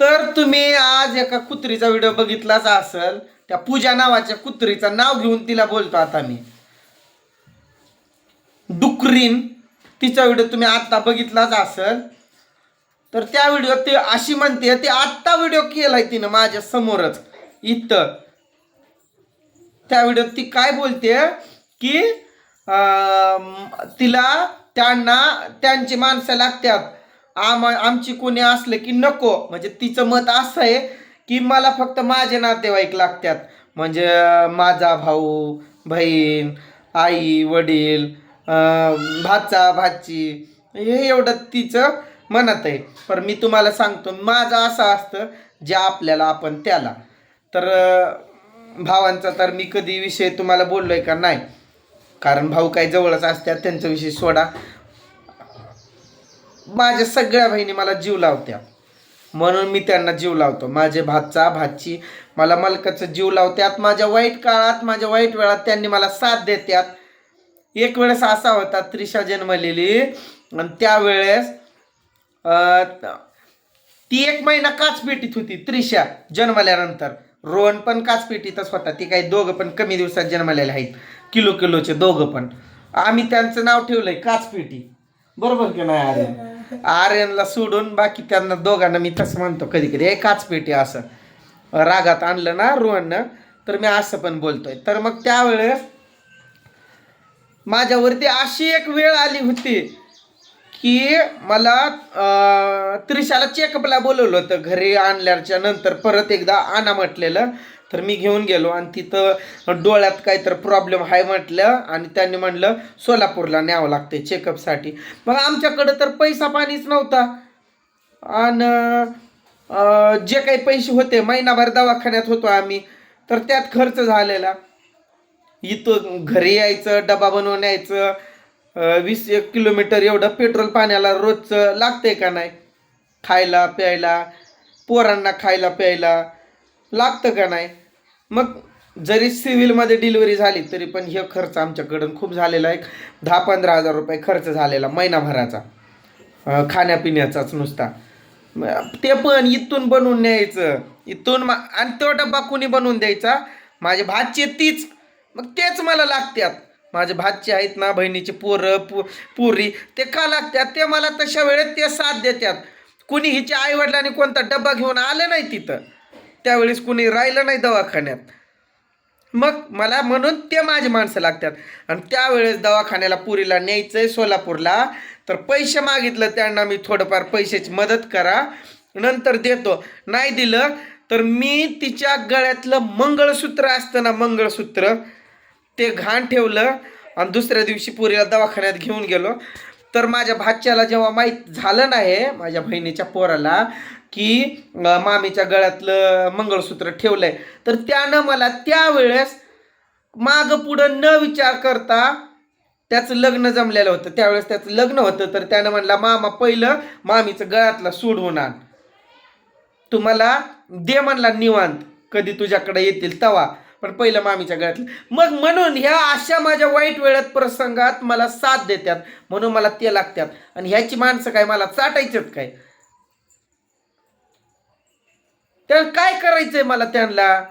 तर तुम्ही आज एका कुत्रीचा व्हिडिओ बघितलाच असेल. त्या पूजा नावाच्या कुत्रीचं नाव घेऊन तिला बोलतो आता मी. डुकरीन तिचा व्हिडिओ तुम्ही आत्ता बघितलाच असेल. तर त्या व्हिडिओ ती अशी म्हणते ती आत्ता व्हिडिओ केलाय तिनं माझ्या समोरच इथं. त्या व्हिडिओत ती काय बोलते की अं, तिला त्यांना त्यांची माणसं लागतात. आम आमची कोणी असलं की नको. म्हणजे तिचं मत असं आहे की मला फक्त माझे नातेवाईक लागतात. म्हणजे माझा भाऊ बहीण आई वडील भाचा भाची हे एवढं तिचं म्हणत आहे. पण मी तुम्हाला सांगतो माझं असं असतं जे आपल्याला आपण त्याला. तर भावांचा तर मी कधी विषय तुम्हाला बोललो आहे का? नाही. कारण भाऊ काही जवळच असतात त्यांचा विषय सोडा. माझ्या सगळ्या बहिणी मला जीव लावत्या. म्हणून मी त्यांना जीव लावतो. माझे भातचा भाची मला मलकाचं जीव लावत्यात. माझ्या वाईट काळात माझ्या वाईट वेळात त्यांनी मला साथ देत्यात. एक वेळेस असा होता त्रिशा जन्मलेली. आणि त्यावेळेस ती एक महिना काचपेटीत होती त्रिशा जन्मल्यानंतर. रोहन पण काचपेटीतच होता. ती काही दोघं पण कमी दिवसात जन्मलेले आहेत. किलो किलोचे दोघं पण. आम्ही त्यांचं नाव ठेवलंय काचपेटी बरोबर की नाही अरे आर्यनला सोडून बाकी त्यांना दोघांना मी तसं म्हणतो कधी कधी एकाच पेटी असं. रागात आणलं ना रोहननं तर मी असं पण बोलतोय. तर मग त्यावेळेस माझ्यावरती अशी एक वेळ आली होती की मला त्रिशाला चेकअपला बोलवलं होतं घरी आणल्याच्या नंतर परत एकदा आणा म्हटलेलं. तर मी घेऊन गेलो आणि तिथं डोळ्यात काहीतरी प्रॉब्लेम आहे म्हटलं आणि त्यांनी म्हणलं सोलापूरला न्यावं लागते चेकअपसाठी मग आमच्याकडं तर पैसा पाणीच नव्हता. आणि जे काही पैसे होते महिनाभर दवाखान्यात होतो आम्ही. तर त्यात खर्च झालेला. इथं घरी यायचं डबा बनवून यायचं वीस एक किलोमीटर एवढं पेट्रोल पाण्याला रोजचं लागतंय का नाही? खायला प्यायला पोरांना खायला प्यायला लागतं का नाही? मग जरी सिव्हिलमध्ये डिलिव्हरी झाली तरी पण हे खर्च आमच्याकडून खूप झालेला आहे. दहा पंधरा हजार रुपये खर्च झालेला महिनाभराचा. खाण्यापिण्याचाच नुसता. ते पण इथून बनवून न्यायचं. इथून मा- आणि तो डब्बा कुणी बनवून द्यायचा? माझे भातचे तीच. मग तेच मला लागतात माझे भातचे आहेत ना बहिणीचे पोरं पु पुरी ते का लागतात ते मला तशा वेळेत ते साथ देतात कुणी हिच्या आईवडिलांनी कोणता डब्बा घेऊन आलं नाही तिथं. त्यावेळेस कुणी राहिलं नाही दवाखान्यात. मग मला म्हणून ते माझे माणसं लागतात. आणि त्यावेळेस दवाखान्याला पुरीला न्यायचं आहे सोलापूरला. तर पैसे मागितलं त्यांना मी थोडंफार पैशाची मदत करा. नंतर देतो. नाही दिलं तर मी तिच्या गळ्यातलं मंगळसूत्र असतं ना मंगळसूत्र ते घाण ठेवलं आणि दुसऱ्या दिवशी पुरीला दवाखान्यात घेऊन गेलो. तर माझ्या भाच्याला जेव्हा माहीत झालं नाही माझ्या बहिणीच्या पोराला की मामीच्या गळ्यातलं मंगळसूत्र ठेवलंय. तर त्यानं मला त्यावेळेस माग पुढं न विचार करता त्याचं लग्न जमलेलं होतं. त्यावेळेस त्याचं लग्न होतं तर त्यानं म्हणला मामा पहिलं मामीचं गळ्यातला सोडवून आण तुम्हाला दे म्हणला निवांत. कधी तुझ्याकडे येतील तवा. पण पहिलं मामीच्या गळ्यातलं. मग म्हणून ह्या अशा माझ्या वाईट वेळात प्रसंगात मला साथ देतात. म्हणून मला ते लागतात. आणि ह्याची माणसं काय मला चाटायचेत काय? तर काय करायचंय मला त्यांना?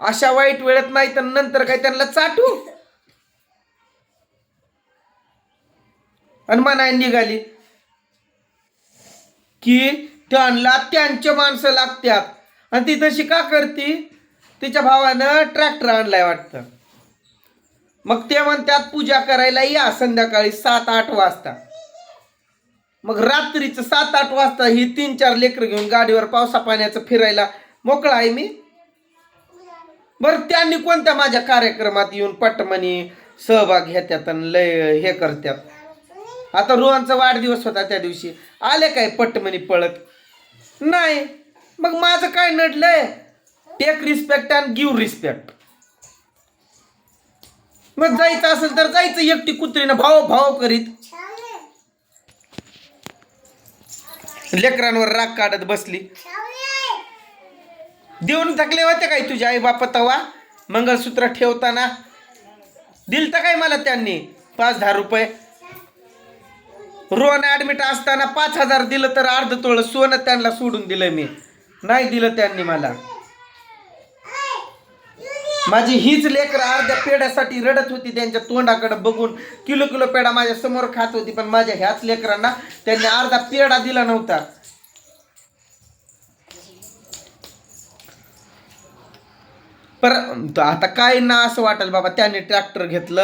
अशा वाईट वेळेत नाही तर नंतर काय त्यांना चाटू? आणि निघाली. की त्यांना त्यांच्या माणसं लागत्यात. आणि ती तशी का करती? तिच्या भावानं ट्रॅक्टर आणलाय वाटतं. मग ते म्हणतात पूजा करायला या संध्याकाळी सात आठ वाजता. मग रात्रीचं सात आठ वाजता ही तीन चार लेकरं घेऊन गाडीवर पावसा पाण्याचं फिरायला मोकळा आहे मी. बरं त्यांनी कोणत्या माझ्या कार्यक्रमात येऊन पटमनी सहभाग घेतात आणि लय हे करतात आता रोहनचा वाढदिवस होता त्या दिवशी. आले काय पटमनी पळत? नाही. मग माझं काय नडलंय? Take respect and give respect मग जायचं असेल तर जायचं एकटी कुत्रीनं भाव भाव करीत. लेकरांवर राग काढत बसली. देऊन थकले होते काय तुझ्या आई बापा तवा? मंगळसूत्र ठेवताना. दिल तर काय मला त्यांनी? पाच दहा रुपये. रोहन ऍडमिट असताना पाच हजार दिलं तर अर्ध तोळ सोनं त्यांना सोडून दिलं मी. नाही दिलं त्यांनी मला. माझी हीच लेकर अर्ध्या पेड्यासाठी रडत होती त्यांच्या तोंडाकडे बघून. किलो किलो पेढा माझ्यासमोर खात होती पण माझ्या ह्याच लेकरांना त्यांनी अर्धा पेढा दिला नव्हता. पर आता काय ना असं वाटेल बाबा त्याने ट्रॅक्टर घेतलं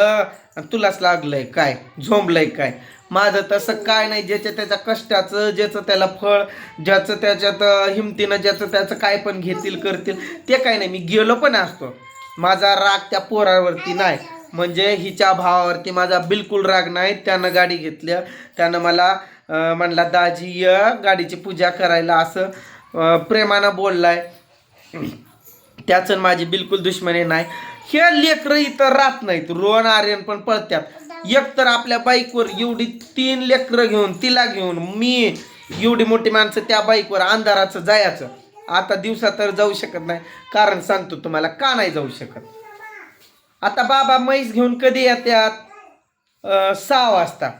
आणि तुलाच लागलंय काय झोंबलंय काय. माझं तसं काय नाही ज्याच्या त्याच्या कष्टाचं ज्याचं त्याला फळ ज्याचं त्याच्यात हिमतीनं ज्याचं त्याचं काय पण घेतील करतील ते काय नाही. मी गेलो पण असतो. माझा राग त्या पोरावरती नाही. म्हणजे हिच्या भावावरती माझा बिलकुल राग नाही. त्यानं गाडी घेतल्या त्यानं मला म्हणला दाजी य गाडीची पूजा करायला. असं प्रेमानं बोललाय. त्याचं माझी बिलकुल दुश्मनी नाही. हे लेकरं इथं राहत नाहीत. रोहन आर्यन पण पळत्यात. एक तर आपल्या बाईकवर एवढी तीन लेकरं घेऊन तिला घेऊन मी एवढी मोठी माणसं त्या बाईकवर अंधाराचं जायचं. आता दिवसा तर जाऊ शकत नाही. कारण सांगतो तुम्हाला का नाही जाऊ शकत? आता बाबा म्हैस घेऊन कधी येतात सहा वाजता.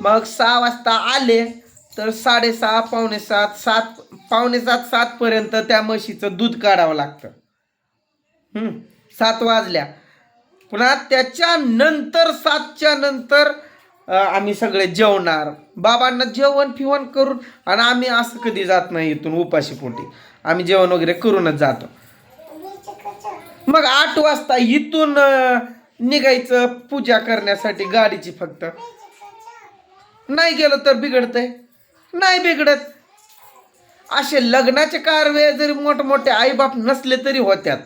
मग सहा वाजता आले तर साडेसहा पावणे सात सात पावणे सात सातपर्यंत त्या म्हशीचं दूध काढावं लागतं. सात वाजल्या. पुन्हा त्याच्या नंतर सातच्या नंतर आम्ही सगळे जेवणार. बाबांना जेवण फिवण करून आणि आम्ही असं कधी जात नाही इथून उपाशी पोटी. आम्ही जेवण वगैरे करूनच जातो. मग आठ वाजता इथून निघायचं पूजा करण्यासाठी गाडीची फक्त. नाही गेलं तर बिघडतंय. नाही बिघडत. असे लग्नाचे कारवे जरी मोठमोठे आईबाप नसले तरी होत्यात.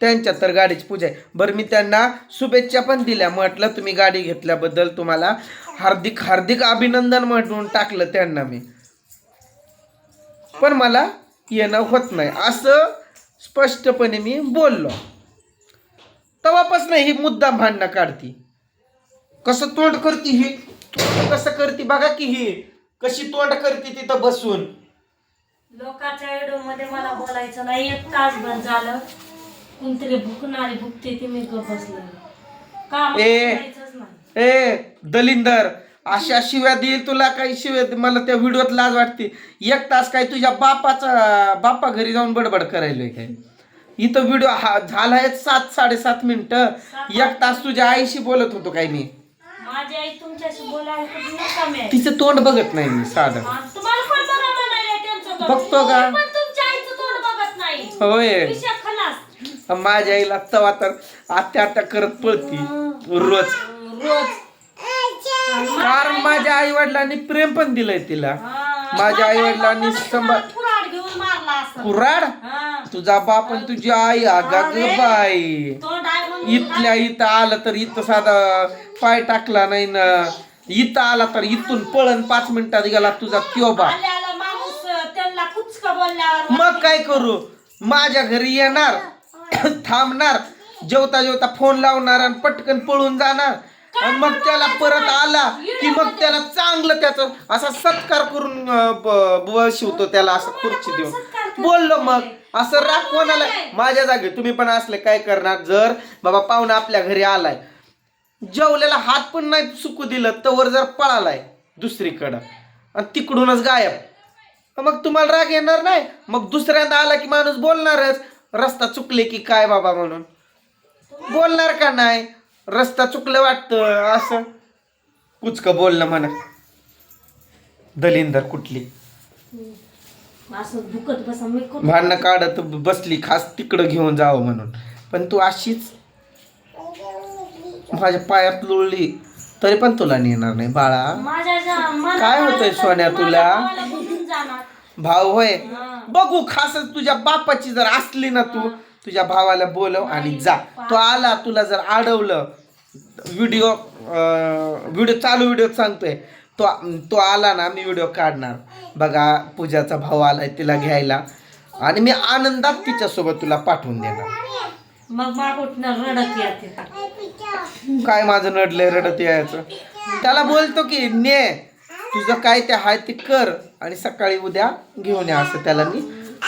त्यांच्या तर गाडीची पूजा आहे. बरं मी त्यांना शुभेच्छा पण दिल्या. म्हटलं तुम्ही गाडी घेतल्याबद्दल तुम्हाला हार्दिक हार्दिक अभिनंदन म्हणून टाकलं त्यांना मी. पण मला येणं होत नाही. असं स्पष्टपणे मी बोललो. तवापासून ही मुद्दा भांडणं काढती. कसं तोंड करते ही? कसं करते? बघा की ही. कशी तोंड करते तिथं बसून? लोकांच्या मध्ये मला बोलायचं नाही. एक तास झालं. कोणतरी भुकणारी भुकते ती मी गप बसलं काम ए. करायचंच नाही. ए दलिंदर अशा शिव्या देईल तुला काही शिव्या दे- मला त्या व्हिडिओत लाज वाटते. एक तास काय तुझ्या बापाचा बापा घरी जाऊन बडबड करायलोय काय? इथं व्हिडिओ हा झालाय सात साडेसात मिनिटं. एक तास तुझ्या आईशी बोलत होतो काय मी? माझी आई तुमच्याशी बोलायला कधी कमी आहे तिचं तोंड बघत नाही मी साधं. आणि तुम्हाला पण बरं म्हणायला त्यांचं तोंड. बघतो का? तुम्ही पण तुमच्या आईचं तोंड बघत नाही. होय. विषय माझ्या आईला तवा तर आत्या आत्या करत पळती. रोज. रोज कारण माझ्या आई वडिलांनी प्रेम पण दिलंय तिला. माझ्या आई वडिलांनी संभाळ फुराड घेऊन मारला असं. कुराड हा. तुझा बाप आणि तुझी आई आगा ग बाई. तोंड आहे म्हणून इथल्या इथं आलं तर इथं साधा पाय टाकला नाही ना. इथं आला तर इथून पळण पाच मिनिटात गेला तुझा त्यो बा आल्याला माणूस त्यांना कुचक बोलल्यावर मग काय करू? माझ्या घरी येणार. थांबणार. जेवता जेवता फोन लावणार आणि पटकन पळून जाणार. आणि मग त्याला परत आला की मग त्याला चांगलं त्याचं असा सत्कार करून शिवतो ब- त्याला असं खुर्ची देऊन. बोललो मग. असं राग कोणाला माझ्या जागी तुम्ही पण असले काय करणार? जर बाबा पाहुणा आपल्या घरी आलाय. जेवलेला हात पण नाही सुकू दिलं तवर जर पळालाय दुसरीकडं. आणि तिकडूनच गायब. मग तुम्हाला राग येणार नाही. मग दुसऱ्यांदा आला की माणूस बोलणारच. रस्ता चुकले की काय बाबा म्हणून? बोलणार का नाही? रस्ता चुकलं वाटतं असं. कुचक बोलणं म्हणा. दलिंदर कुठली? भांडणं काढत बसली खास तिकडं घेऊन जावं म्हणून. पण तू अशीच माझ्या पायात लोळली तरी पण तुला नेणार नाही बाळा. काय होतंय सोन्या तुला? भाऊ होय. बघू खास तुझ्या बापाची जर असली ना तू तुझ्या भावाला बोलव आणि जा. तो आला तुला जर अडवलं व्हिडिओ व्हिडिओ चालू व्हिडिओ सांगतोय. तो तो आला ना मी व्हिडिओ काढणार. बघा पूजाचा भाऊ आलाय तिला घ्यायला. आणि मी आनंदात तिच्यासोबत तुला पाठवून देणार. मग रडत काय माझं नडलंय रडत यायचं? त्याला बोलतो की ने तुझं काय ते हाय ते कर आणि सकाळी उद्या घेऊन या असं त्याला मी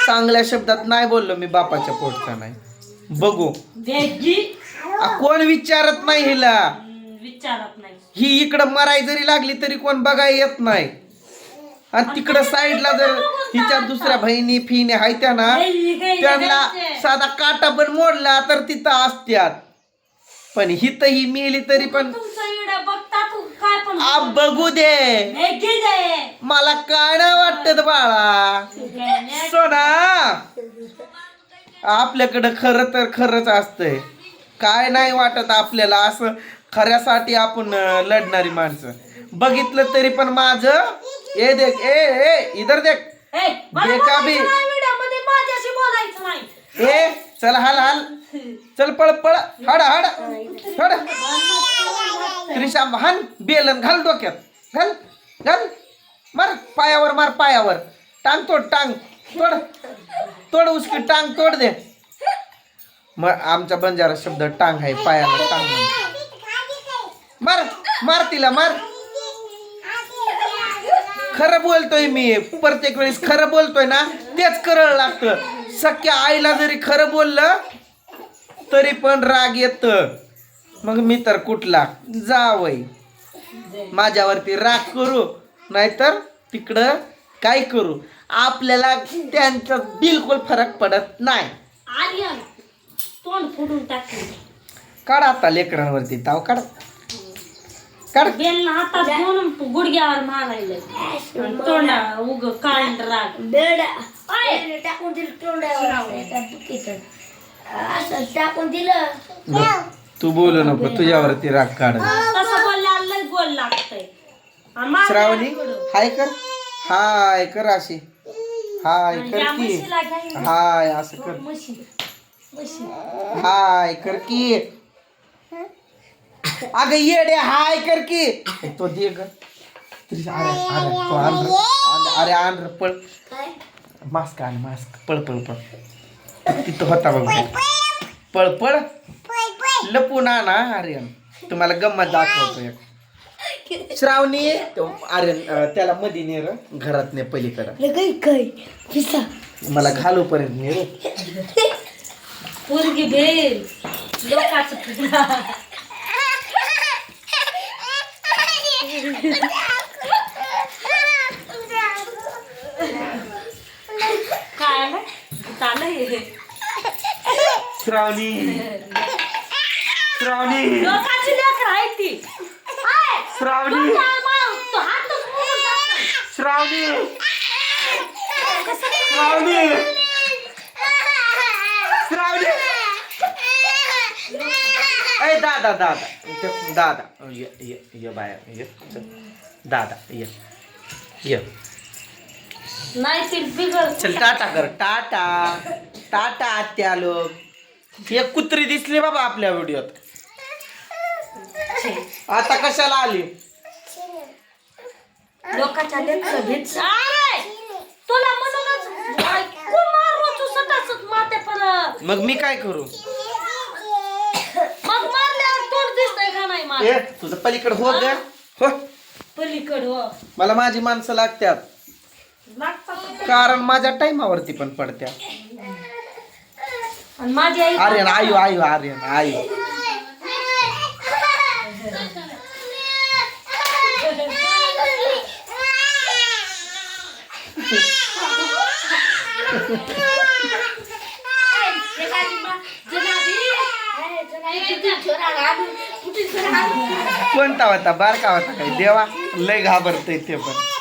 चांगल्या शब्दात नाही बोललो मी बापाच्या पोटचा नाही. बघू. आ, कोण विचारत नाही हिला? विचारत नाही. ही इकडं मराय जरी लागली तरी कोण बघाय येत नाही. आणि तिकडं साईडला जर हिच्या दुसऱ्या बहिणी फिणी हायत्या ना त्यांना साधा काटा पण मोडला तर तिथं असत्यात. पण हित ही मेली तरी पण तुमचा तू काय पण आ बघू दे. हे घे. मला काय नाही वाटत बाळा. सोना. आपल्याकडं खरं तर खरंच असतंय. काय नाही वाटत आपल्याला असं खऱ्यासाठी आपण अं, लढणारी माणसं. बघितलं तरी पण माझं. ए देख ए ए इधर देख. ए, मला बेका बी. बोलायचं नाही व्हिडिओमध्ये माझ्याशी बोलायचं नाही. ए चल हाल हाल. चल पळ पळ. हड हड. हड. त्रिशा हान बेलन घाल डोक्यात. घाल घाल मार पायावर मार पायावर. टांग तोड टांग तोड. तोड उसकी टांग तोड दे. मग आमचा बंजारा शब्द टांग आहे पायावर टांग मार मार तिला मार. खरं बोलतोय मी प्रत्येक वेळेस खरं बोलतोय ना तेच करळ लागतं. सख्या आईला जरी खरं बोललं तरी पण राग येत. मग मी तर कुठला? जावय माझ्यावरती राग करू नाहीतर तिकडं काय करू? आपल्याला त्यांचा बिलकुल फरक पडत नाही. आर्यन तोंड फोडून टाकले काढ आता लेकरांवरती ताव काढ. काढ. बेल गुडघ्यावर मारायला. तोंडा उग कांड राग. बेड टाकून दिलं तोंडावर. असं टाकून दिलं. तू बोलू नको तुझ्यावरती राग काढ. तसं बोलल्यावर लय गोल लागतंय. आणि मारल्यावर श्रावणी. हाय कर. हाय कर अशी. हाय कर या की. म्हशीला घ्या हाय असं कर. म्हशी. म्हशी. हाय कर की. अगं येडे हाय कर की. तो दे ग. त्रिशा, अरे अरे तो आण रे. आण- अरे आण रे, पळ. मास्क आण मास्क. पळ पळ पळ. तिथं होता बघ. पळ पळ. लपून आणा आर्यन. तुम्हाला गंमत दाखवतो एक. श्रावणी तो आर्यन अं, त्याला मधी ने र घरात ने पलीकडं. काय पिसा. मला घालू पर्यंत ने रे पोरगी भेल. लोकाचं काय आलं? श्रावणी. श्रावणी. लोकाची लेकर आहे ती. आहे. श्रावणी. तो काय मा- तो हातच मोडून टाकला. श्रावणी. श्रावणी. श्रावणी. ए दादा दादा. इथे दादा. ये ये ये बाहेर. ये चल. दादा ये. ये. नाही ती बिघड चल टाटा कर. टाटा. टाटा आत्या लोक. एक कुत्री दिसली बाबा आपल्या व्हिडिओत. आता कशाला आली? लोकाच्या लेकर भेट अरे! तुला म्हणूनच ऐकू मारू तू सटासट माते परत. मग मी काय करू? मग मारल्यावर तोंड दिसतंय का नाही मार ए तुझं पलीकडे हो ग. हो. पलीकड हो. मला माझी माणसं लागत्यात. लागतात. कारण माझ्या टाइमावरती पण पडत्या आणि माझी आई आर्यन आयु आयु आर्यन आयु. कोणता होता? बारका होता काय? देवा लय घाबरतय ते पण.